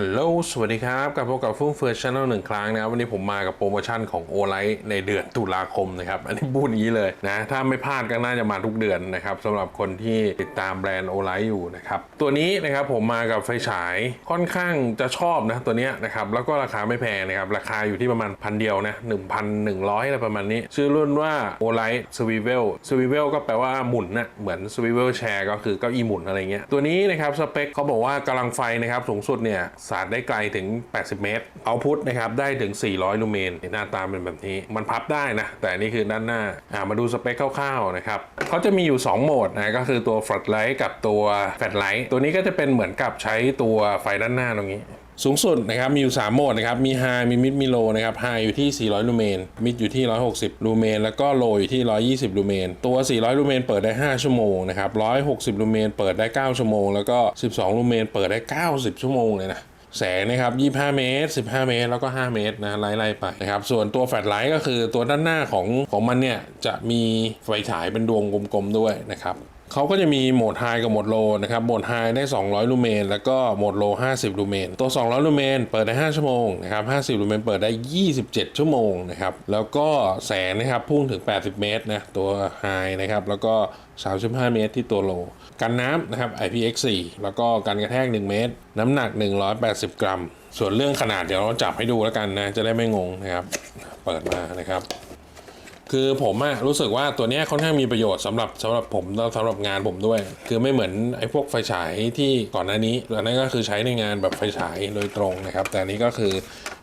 ฮัลโหล สวัสดีครับ กลับพบกับฟุ้งเฟือช anel หนึ่งครั้งนะครับ วันนี้ผมมากับโปรโมชั่นของโอไลท์ในเดือนตุลาคมนะครับ อันนี้พูดอย่างนี้เลยนะ ถ้าไม่พลาดก็น่าจะมาทุกเดือนนะครับสำหรับคนที่ติดตามแบรนด์โอไลท์อยู่นะครับ ตัวนี้นะครับผมมากับไฟฉายค่อนข้างจะชอบนะตัวนี้นะครับ แล้วก็ราคาไม่แพงนะครับ ราคาอยู่ที่ประมาณพันเดียวนะ1,100อะไรประมาณนี้ ชื่อรุ่นว่าโอไลท์สวีเวลสวีเวลก็แปลว่าหมุนนะเหมือนสวีเวลแชร์ก็คือเก้าอี้หมุนอะไรเงี้ย ตัวนี้นะครับสเปคเขาบอกว่ากำลังไฟนะครับสูงสุดเนี่ยสาดได้ไกลถึง 80 เมตร เอาพุทนะครับได้ถึง 400 ลูเมนหน้าตาเป็นแบบนี้ มันพับได้นะ แต่นี่คือด้านหน้าอ่ามาดูสเปคคร่าวๆนะครับเขาจะมีอยู่ 2 โหมดนะก็คือตัว f l a t light กับตัวแฟลชไลท์ตัวนี้ก็จะเป็นเหมือนกับใช้ตัวไฟด้านหน้าตรงนี้สูงสุดนะครับมีอยู่ 3 โหมดนะครับมี High มี Mid มี Low นะครับ High อยู่ที่ 400 ลูเมน Mid อยู่ที่ 160 ลูเมน แล้วก็ Low อยู่ที่ 120 ลูเมน ตัว 400 ลูเมนเปิดได้ 5 ชั่วโมงนะครับ 160 ลูเมนเปิดได้ 9 ชั่วโมง แล้วก็ 12 ลูเมนเปิดได้ 90 ชั่วโมงเลยนะ แสงนะครับ 25 เมตร 15 เมตร แล้วก็ 5 เมตรนะไล่ๆไปนะครับ ส่วนตัวแฟลชไลท์ก็คือตัวด้านหน้าของของมันเนี่ยจะมีไฟฉายเป็นดวงกลมๆด้วยนะครับ เขาก็จะมีโหมดไฮกับโหมดโลนะครับ โหมดไฮได้ 200 ลูเมน แล้วก็โหมดโล 50 ลูเมน ตัว 200 ลูเมนเปิดได้ 5 ชั่วโมงนะครับ 50 ลูเมนเปิดได้ 27 ชั่วโมงนะครับ แล้วก็แสงนะครับพุ่งถึง 80 เมตรนะ ตัวไฮนะครับ แล้วก็ 35 เมตรที่ตัวโล กันน้ำนะครับ IPX4 แล้วก็กันกระแทก 1 เมตร น้ำหนัก 180 กรัม ส่วนเรื่องขนาดเดี๋ยวเราจับให้ดูแล้วกันนะ จะได้ไม่งงนะครับ เปิดมานะครับ คือผมอะรู้สึกว่าตัวนี้ค่อนข้างมีประโยชน์สำหรับสำหรับผมแล้วสำหรับงานผมด้วย คือไม่เหมือนไอ้พวกไฟฉายที่ก่อนหน้านี้อันนั้นก็คือใช้ในงานแบบไฟฉายโดยตรงนะครับ แต่อันนี้ก็คือ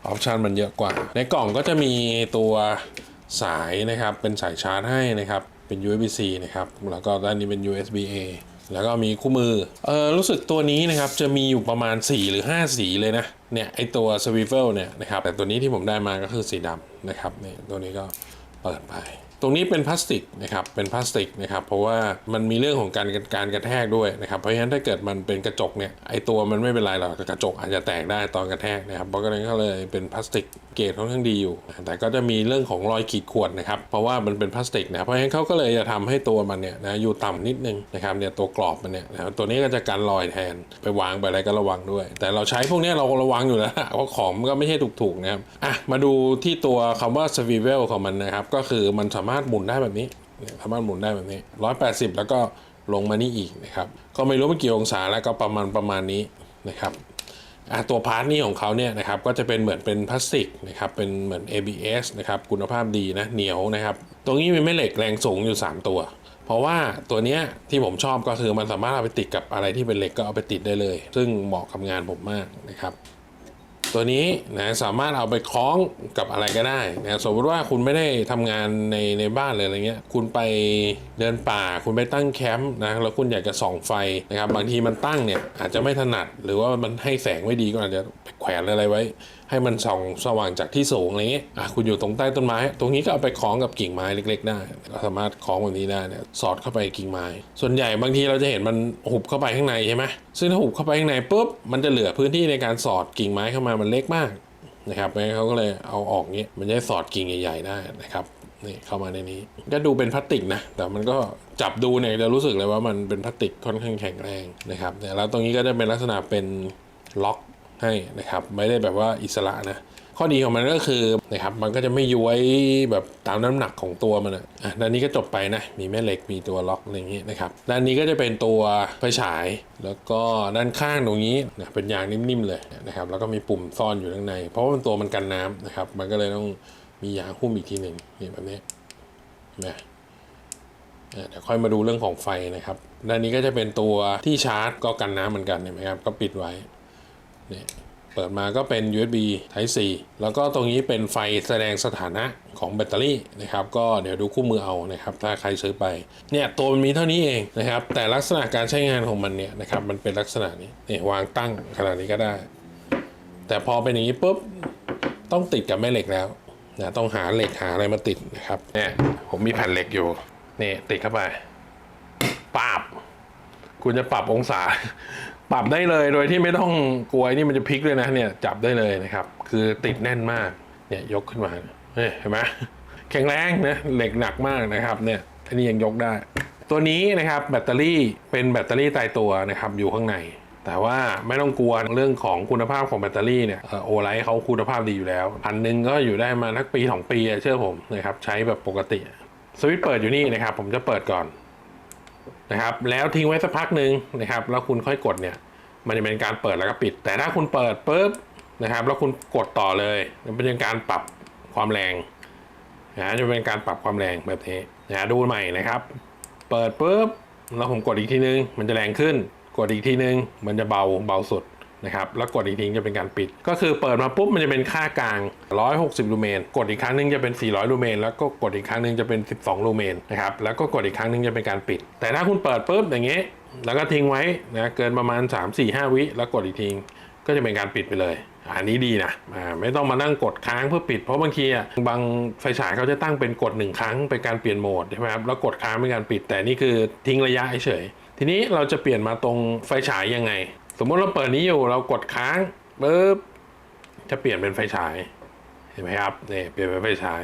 ออปชันมันเยอะกว่า ในกล่องก็จะมีตัวสายนะครับ เป็นสายชาร์จให้นะครับ เป็น USB-C นะครับ แล้วก็ด้านนี้เป็น USB-A แล้วก็มีคู่มือ เออรู้สึกตัวนี้นะครับ จะมีอยู่ประมาณ 4 หรือ 5 สีเลยนะ เนี่ยไอตัว Swivel เนี่ยนะครับ แต่ตัวนี้ที่ผมได้มาก็คือสีดำนะครับเนี่ยตัวนี้ก็ เปิดไป ตรงนี้เป็นพลาสติกนะครับเป็นพลาสติกนะครับเพราะว่ามันมีเรื่องของการการกระแทกด้วยนะครับเพราะฉะนั้นถ้าเกิดมันเป็นกระจกเนี่ยไอตัวมันไม่เป็นไรหรอกกระจกอาจจะแตกได้ตอนกระแทกนะครับเพราะงั้นก็เลยเป็นพลาสติกเกรดค่อนข้างดีอยู่ แต่ก็จะมีเรื่องของรอยขีดข่วนนะครับเพราะว่ามันเป็นพลาสติกนะครับเพราะฉะนั้นเขาก็เลยจะทำให้ตัวมันเนี่ยนะอยู่ต่ำนิดนึงนะครับเนี่ยตัวกรอบมันเนี่ยนะตัวนี้ก็จะกันรอยแทนไปวางไปอะไรก็ระวังด้วย แต่เราใช้พวกนี้เราระวังอยู่แล้วเพราะของมันก็ไม่ใช่ถูกๆนะครับอะมาดูที่ตัวคำว่า swivel ของมันนะครับก็คือมันสาามารถหมุนได้แบบนี้สามารถหมุนได้แบบนี้ 180 แล้วก็ลงมานี่อีกนะครับก็ไม่รู้มันกี่องศาแล้วก็ประมาณประมาณนี้นะครับตัวพาร์ทนี่ของเขาเนี่ยนะครับก็จะเป็นเหมือนเป็นพลาสติกนะครับเป็นเหมือน ABS นะครับคุณภาพดีนะเหนียวนะครับตรงนี้มีแม่เหล็กแรงสูงอยู่ 3 ตัว เพราะว่าตัวเนี้ยที่ผมชอบก็คือมันสามารถเอาไปติดกับอะไรที่เป็นเหล็กก็เอาไปติดได้เลย ซึ่งเหมาะกับงานผมมากนะครับ ตัวนี้นะสามารถเอาไปคล้องกับอะไรก็ได้นะสมมติว่าคุณไม่ได้ทำงานในในบ้านเลยอะไรเงี้ยคุณไปเดินป่าคุณไปตั้งแคมป์นะแล้วคุณอยากจะส่องไฟนะครับบางทีมันตั้งเนี่ยอาจจะไม่ถนัด หรือว่ามันให้แสงไม่ดีก็อาจจะแขวนอะไรไว้ ให้มันส่องสว่างจากที่สูงอะไรเงี้ยอะคุณอยู่ตรงใต้ต้นไม้ ตรงนี้ก็เอาไปคล้องกับกิ่งไม้เล็ก ๆ ได้ก็สามารถคล้องแบบนี้ได้เนี่ยสอดเข้าไปกิ่งไม้ ส่วนใหญ่บางทีเราจะเห็นมันหุบเข้าไปข้างในใช่ไหมซึ่งถ้าหุบเข้าไปข้างในปุ๊บมันจะเหลือพื้นที่ในการสอดกิ่งไม้เข้ามามันเล็กมากนะครับงั้นเขาก็เลยเอาออกเงี้ยมันจะได้สอดกิ่งใหญ่ๆได้นะครับนี่เข้ามาในนี้ ก็ดูเป็นพลาสติกนะ แต่มันก็จับดูเนี่ยจะรู้สึกเลยว่ามันเป็นพลาสติกค่อนข้างแข็งแรงนะครับแล้วตรงนี้ก็จะเป็นลักษณะเป็นล็อกให้นะครับ ไม่ได้แบบว่าอิสระนะ ข้อดีของมันก็คือนะครับมันก็จะไม่ย้วยแบบตามน้ำหนักของตัวมันอะด้านนี้ก็จบไปนะ มีแม่เหล็กมีตัวล็อกอะไรอย่างงี้นะครับด้านนี้ก็จะเป็นตัวไฟฉาย แล้วก็ด้านข้างตรงนี้นะเป็นยางนิ่มๆเลยนะครับแล้วก็มีปุ่มซ่อนอยู่ข้างใน เพราะว่ามันตัวมันกันน้ำนะครับ มันก็เลยต้องมียางหุ้มอีกทีหนึ่งนี่แบบนี้นะอะเดี๋ยวค่อยมาดูเรื่องของไฟนะครับด้านนี้ก็จะเป็นตัวที่ชาร์จก็กันน้ำเหมือนกันเห็นไหมครับก็ปิดไว้เนี่ย เปิดมาก็เป็น USB Type C แล้วก็ตรงนี้เป็นไฟแสดงสถานะของแบตเตอรี่นะครับ ก็เดี๋ยวดูคู่มือเอานะครับ ถ้าใครซื้อไป เนี่ยตัวมันมีเท่านี้เองนะครับ แต่ลักษณะการใช้งานของมันเนี่ยนะครับ มันเป็นลักษณะนี้เนี่ยวางตั้งขนาดนี้ก็ได้ แต่พอเป็นอย่างนี้ปุ๊บ ต้องติดกับแม่เหล็กแล้วนะต้องหาเหล็กหาอะไรมาติดนะครับ เนี่ยผมมีแผ่นเหล็กอยู่นี่ติดเข้าไปปาบคุณจะปรับองศา ปรับได้เลยโดยที่ไม่ต้องกลัวนี่มันจะพลิกเลยนะเนี่ยจับได้เลยนะครับ คือติดแน่นมากเนี่ยยกขึ้นมาเห็นไหมแข็งแรงนะเหล็กหนักมากนะครับเนี่ยอันนี้ยังยกได้ ตัวนี้นะครับแบตเตอรี่เป็นแบตเตอรี่ตายตัวนะครับอยู่ข้างใน แต่ว่าไม่ต้องกลัวเรื่องของคุณภาพของแบตเตอรี่เนี่ยโอไลท์เขาคุณภาพดีอยู่แล้วพันหนึ่งก็อยู่ได้มาทักปีสองปีเชื่อผมนะครับใช้แบบปกติสวิตช์เปิดอยู่นี่นะครับผมจะเปิดก่อน นะครับ แล้วทิ้งไว้สักพักหนึ่งนะครับ แล้วคุณค่อยกดเนี่ย มันจะเป็นการเปิดแล้วก็ปิด แต่ถ้าคุณเปิดปุ๊บนะครับ แล้วคุณกดต่อเลยมันเป็นการปรับความแรงนะจะเป็นการปรับความแรงแบบนี้นะดูใหม่นะครับ เปิดปุ๊บแล้วผมกดอีกทีนึง มันจะแรงขึ้น กดอีกทีนึง มันจะเบาเบาสุด นะครับแล้วกดอีกทีจะเป็นการปิด ก็คือเปิดมาปุ๊บมันจะเป็นค่ากลาง 160 ลูเมน กดอีกครั้งหนึงจะเป็น 400 ลูเมน แล้วก็กดอีกครั้งหนึงจะเป็น 12 ลูเมนนะครับแล้วก็กดอีกครั้งหนึงจะเป็นการปิด แต่ถ้าคุณเปิดปุ๊บอย่างเงี้ยแล้วก็ทิ้งไว้นะเกินประมาณ 3 4 5 วิ แล้วกดอีกทีก็จะเป็นการปิดไปเลย อันนี้ดีนะไม่ต้องมานั่งกดค้างเพื่อปิด เพราะบางทีอะบางไฟฉายเขาจะตั้งเป็นกดหนึ่งครั้งเป็นการเปลี่ยนโหมดใช่ไหมครับแล้วกดค้างเป็นการปิด แต่นี่คือทิ้งระยะเฉยทีนี้เราจะเปลี่ยนมาตรงไฟฉายยังไง สมมติเราเปิดนี้อยู่เรากดค้างปุ๊บจะเปลี่ยนเป็นไฟฉาย เห็นไหมครับนี่เปลี่ยนเป็นไฟฉาย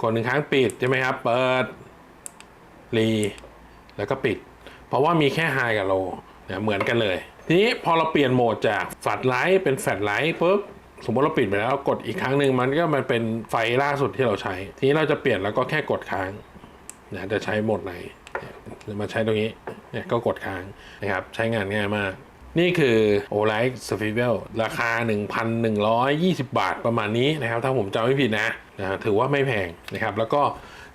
กดหนึ่งครั้งปิดใช่ไหมครับเปิดรีแล้วก็ปิด เพราะว่ามีแค่ไฮกับโลเนี่ยเหมือนกันเลย ทีนี้พอเราเปลี่ยนโหมดจากแฟลชไลท์เป็นแฟลชไลท์ปุ๊บสมมติเราปิดไปแล้วกดอีกครั้งหนึ่งมันก็มันเป็นไฟล่าสุดที่เราใช้ ทีนี้เราจะเปลี่ยนแล้วก็แค่กดค้างนะจะใช้โหมดไหน มาใช้ตรงนี้เนี่ยก็กดค้างนะครับใช้งานง่ายมาก นี่คือ o l i g h t s w i v e l ราคา 1,120 บาทประมาณนี้นะครับ ถ้าผมจำไม่ผิดนะนะถือว่าไม่แพงนะครับแล้วก็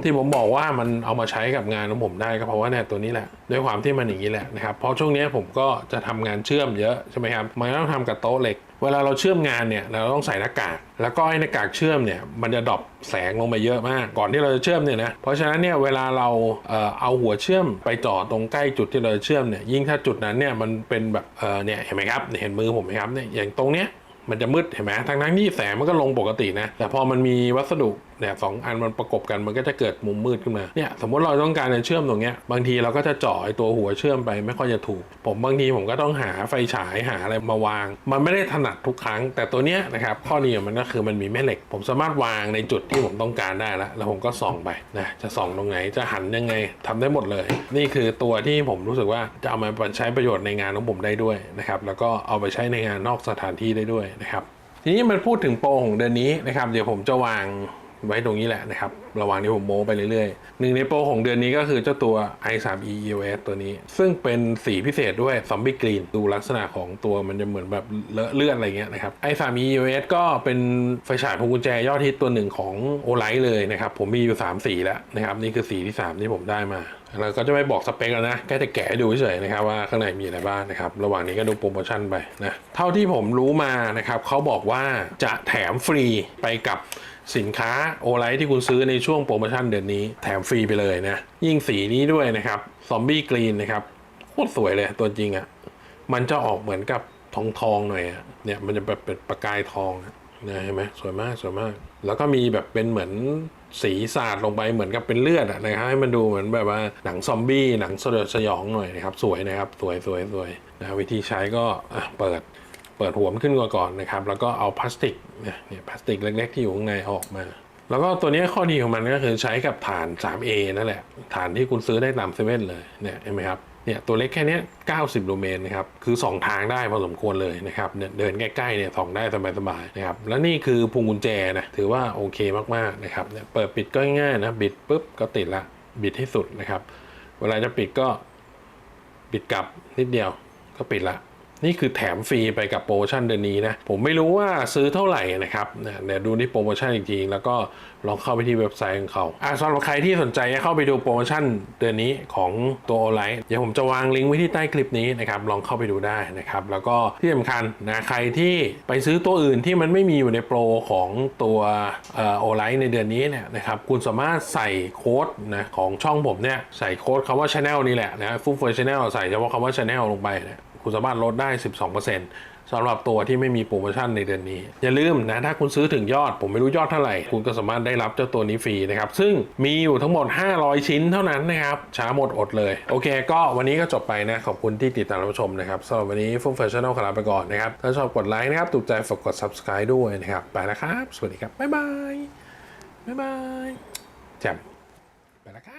ที่ผมบอกว่ามันเอามาใช้กับงานของผมได้ก็เพราะว่าเนี่ยตัวนี้แหละด้วยความที่มันอย่างนี้แหละนะครับเพราะช่วงนี้ผมก็จะทำงานเชื่อมเยอะใช่ไหมครับมันก็ต้องทำกับโต๊ะเหล็ก เวลาเราเชื่อมงานเนี่ยเราต้องใส่หน้ากากแล้วก็ไอ้หน้ากากเชื่อมเนี่ยมันจะดรอปแสงลงไปเยอะมาก ก่อนที่เราจะเชื่อมเนี่ยนะเพราะฉะนั้นเนี่ยเวลาเราเอ่อเอาหัวเชื่อมไปจ่อตรงใกล้จุดที่เราจะเชื่อมเนี่ยยิ่งถ้าจุดนั้นเนี่ยมันเป็นแบบเออเนี่ยเห็นไหมครับเห็นมือผมไหมครับเนี่ยอย่างตรงเนี้ย มันจะมืดเห็นไหมทั้งทั้งที่แสงมันก็ลงปกตินะ แต่พอมันมีวัสดุ เนี่ยสองอันมันประกบกันมันก็จะเกิดมุมมืดขึ้นมาเนี่ยสมมติเราต้องการจะเชื่อมตรงเนี้ยบางทีเราก็จะเจ่อไอตัวหัวเชื่อมไปไม่ค่อยจะถูก ผมบางทีผมก็ต้องหาไฟฉายหาอะไรมาวาง มันไม่ได้ถนัดทุกครั้ง แต่ตัวเนี้ยนะครับข้อดีของมันก็คือมันมีแม่เหล็ก ผมสามารถวางในจุดที่ผมต้องการได้แล้วแล้วผมก็ส่องไปนะจะส่องตรงไหนจะหันยังไงทำได้หมดเลย นี่คือตัวที่ผมรู้สึกว่าจะเอามาใช้ประโยชน์ในงานของผมได้ด้วยนะครับแล้วก็เอาไปใช้ในงานนอกสถานที่ได้ด้วยนะครับทีนี้มันพูดถึงโปรของเดือนนี้นะครับ เดี๋ยวผมจะวาง ไว้ตรงนี้แหละนะครับ ระหว่างที่ผมโม้ไปเรื่อยๆหนึ่งในโปรของเดือนนี้ก็คือเจ้าตัว i3e EOS ตัวนี้ ซึ่งเป็นสีพิเศษด้วย Zombie Green ดูลักษณะของตัวมันจะเหมือนแบบเลอะเลือดอะไรเงี้ยนะครับ i3e EOS ก็เป็นไฟฉายพวงกุญแจยอดฮิตตัวหนึ่งของ o l i g h t เลยนะครับ ผมมีอยู่ 3 สีแล้วนะครับ นี่คือสีที่ 3 ที่ผมได้มาเราก็จะไม่บอกสเปคแล้วนะแค่จะแกะดูเฉยๆนะครับว่าข้างในมีอะไรบ้างนะครับระหว่างนี้ก็ดูโปรโมชั่นไปนะเท่าที่ผมรู้มานะครับเขาบอกว่าจะแถมฟรีไปกับ สินค้าโอไลท์ที่คุณซื้อในช่วงโปรโมชั่นเดือนนี้แถมฟรีไปเลยนะ ยิ่งสีนี้ด้วยนะครับซอมบี้กรีนนะครับโคตรสวยเลยตัวจริงอะ่ะ มันจะออกเหมือนกับทองทองหน่อยอะเนี่ยมันจะแบบเป็นประกายทองอะเนี่ยเห็นไหมสวยมากสวยมาก แล้วก็มีแบบเป็นเหมือนสีสาดลงไปเหมือนกับเป็นเลือดอะนะครับให้มันดูเหมือนแบบว่าหนังซอมบี้หนังสยดสยองหน่อยนะครับ สวยนะครับ สวยสวยสวยนะวิธีใช้ก็เปิด เปิดหัวมันขึ้นก่อนนะครับ แล้วก็เอาพลาสติกเนี่ยพลาสติกเล็กๆที่อยู่ข้างในออกมา แล้วก็ตัวนี้ข้อดีของมันก็คือใช้กับฐาน 3A นั่นแหละ ฐานที่คุณซื้อได้ตามเซเว่นเลยเนี่ยเห็นไหมครับเนี่ยตัวเล็กแค่นี้90ลูเมนนะครับ คือ 2 ทางได้พอสมควรเลยนะครับเนี่ยเดินใกล้ๆเนี่ยส่องได้สบายๆนะครับ แล้วนี่คือพวงกุญแจนะ ถือว่าโอเคมากๆนะครับเนี่ยเปิดปิดก็ง่ายๆนะ บิดปุ๊บก็ติดละ บิดให้สุดนะครับ เวลาจะปิดก็ ปิดกลับนิดเดียวก็ปิดละ นี่คือแถมฟรีไปกับโปรโมชั่นเดือนนี้นะ ผมไม่รู้ว่าซื้อเท่าไหร่นะครับเนี่ยเดี๋ยวดูที่โปรโมชั่นจริงๆแล้วก็ลองเข้าไปที่เว็บไซต์ของเขาอะสำหรับใครที่สนใจเข้าไปดูโปรโมชั่นเดือนนี้ของตัวออนไลน์เดี๋ยวผมจะวางลิงก์ไว้ที่ใต้คลิปนี้นะครับลองเข้าไปดูได้นะครับแล้วก็ที่สำคัญนะใครที่ไปซื้อตัวอื่นที่มันไม่มีอยู่ในโปรของตัวเออไลน์ในเดือนนี้เนี่ยนะครับคุณสามารถใส่โค้ดนะของช่องผมเนี่ยใส่โค้ดคำว่า Channel นี่แหละนะฟุ่มเฟอย Channel ใส่เฉพาะคำว่า Channel ลงไปเนี่ย คุณสามารถลดได้ 12%สำหรับตัวที่ไม่มีโปรโมชั่นในเดือนนี้ อย่าลืมนะ ถ้าคุณซื้อถึงยอด ผมไม่รู้ยอดเท่าไหร่ คุณก็สามารถได้รับเจ้าตัวนี้ฟรีนะครับ ซึ่งมีอยู่ทั้งหมด 500 ชิ้นเท่านั้นนะครับ ช้าหมดอดเลย โอเค ก็วันนี้ก็จบไปนะ ขอบคุณที่ติดตามรับชมนะครับสำหรับวันนี้ฟุ้งเฟชั่นแนลขอลาไปก่อนนะครับ ถ้าชอบกดไลค์นะครับ ถูกใจฝากกด subscribe ด้วยนะครับ ไปแล้วครับ สวัสดีครับ บ๊ายบาย บ๊ายบายแจ่มไปแล้วครับ